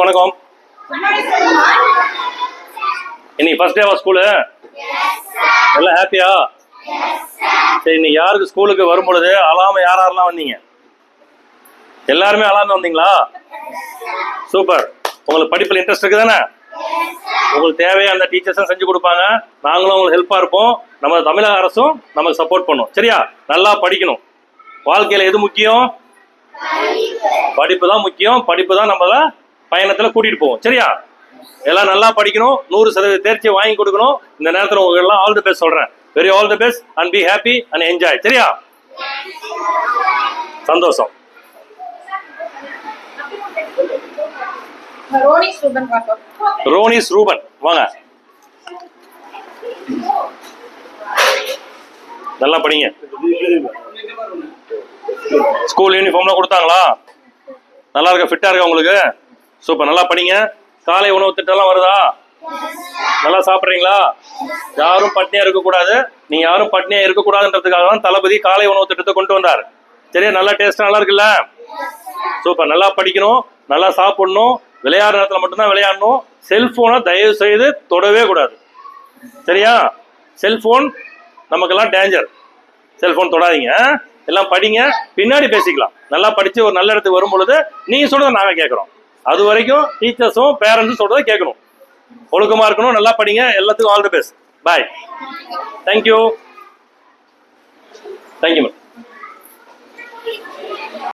வணக்கம். இன்னைக்கு first டேவா school எல்லாம் ஹாப்பியா சரி இன்னைக்கு யாருக்கு ஸ்கூலுக்கு வரும் பொழுது யார் யாரெல்லாம் வந்தீங்க? எல்லாருமே அழாம வந்தீங்களா? சூப்பர் உங்களுக்கு படிப்பில் இன்ட்ரெஸ்ட் இருக்கு தானே உங்களுக்கு தேவையான அந்த டீச்சர்ஸும் செஞ்சு கொடுப்பாங்க. நாங்களும் உங்களுக்கு ஹெல்ப்பாக இருப்போம். நம்ம தமிழக அரசும் நமக்கு சப்போர்ட் பண்ணும். சரியா? நல்லா படிக்கணும். வாழ்க்கையில் எது முக்கியம்? படிப்பு தான் முக்கியம். படிப்பு தான் நம்மளை பயணத்துல கூட்டிட்டு போவோம். சரியா? எல்லாம் நல்லா படிக்கணும். நூறு சதவீத தேர்ச்சியை வாங்கி கொடுக்கணும். இந்த நேரத்தில் உங்களுக்கு எல்லாம் ஆல் தி பெஸ்ட் சொல்றேன். Very all the best and be happy and enjoy சரியா? சந்தோஷம். ரோனிஸ் ரூபன் வாங்க. நல்லா படிங்க. ஸ்கூல் யூனிஃபார்ம்லாம் கொடுத்தாங்களா? நல்லா இருக்க? ஃபிட்டா இருக்கா உங்களுக்கு? சூப்பர் நல்லா படிங்க. காலை உணவு திட்டம்லாம் வருதா? நல்லா சாப்பிட்றீங்களா? யாரும் பட்னியா இருக்கக்கூடாது. நீங்க யாரும் பட்னியா இருக்கக்கூடாதுன்றதுக்காக தான் தளபதி காலை உணவு திட்டத்தை கொண்டு வந்தார். சரியா? நல்லா டேஸ்ட் நல்லா இருக்குல்ல? சூப்பர் நல்லா படிக்கணும் நல்லா சாப்பிடணும். விளையாடுற நேரத்தில் மட்டும்தான் விளையாடணும். செல்போனை தயவு செய்து தொடவே கூடாது. சரியா? செல்போன் நமக்கெல்லாம் டேஞ்சர் செல்போன் தொடாதீங்க. எல்லாம் படிங்க. பின்னாடி பேசிக்கலாம். நல்லா படித்து ஒரு நல்ல இடத்துக்கு வரும் பொழுது நீங்கள் சொல்கிறத நாங்கள் கேட்குறோம் அது வரைக்கும் டீச்சர்ஸும் பேரண்ட்ஸும் சொல்றதை கேட்கணும். ஒழுக்கமா இருக்கணும் நல்லா படிங்க எல்லாத்துக்கும் all the best bye thank you thank you ma'am